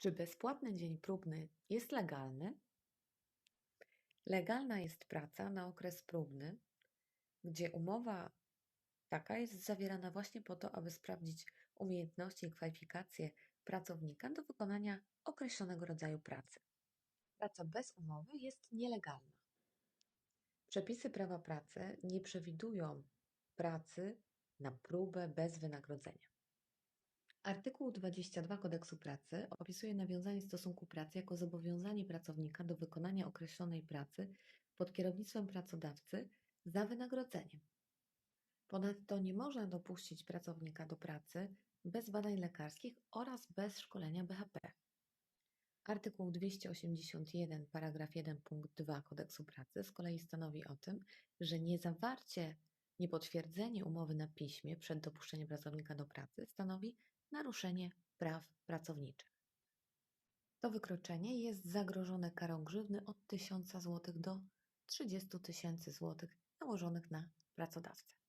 Czy bezpłatny dzień próbny jest legalny? Legalna jest praca na okres próbny, gdzie umowa taka jest zawierana właśnie po to, aby sprawdzić umiejętności i kwalifikacje pracownika do wykonania określonego rodzaju pracy. Praca bez umowy jest nielegalna. Przepisy prawa pracy nie przewidują pracy na próbę bez wynagrodzenia. Artykuł 22 Kodeksu Pracy opisuje nawiązanie stosunku pracy jako zobowiązanie pracownika do wykonania określonej pracy pod kierownictwem pracodawcy za wynagrodzeniem. Ponadto nie można dopuścić pracownika do pracy bez badań lekarskich oraz bez szkolenia BHP. Artykuł 281 paragraf 1 punkt 2 Kodeksu Pracy z kolei stanowi o tym, że niezawarcie, niepotwierdzenie umowy na piśmie przed dopuszczeniem pracownika do pracy stanowi naruszenie praw pracowniczych. To wykroczenie jest zagrożone karą grzywny od 1000 zł do 30 tysięcy złotych nałożonych na pracodawcę.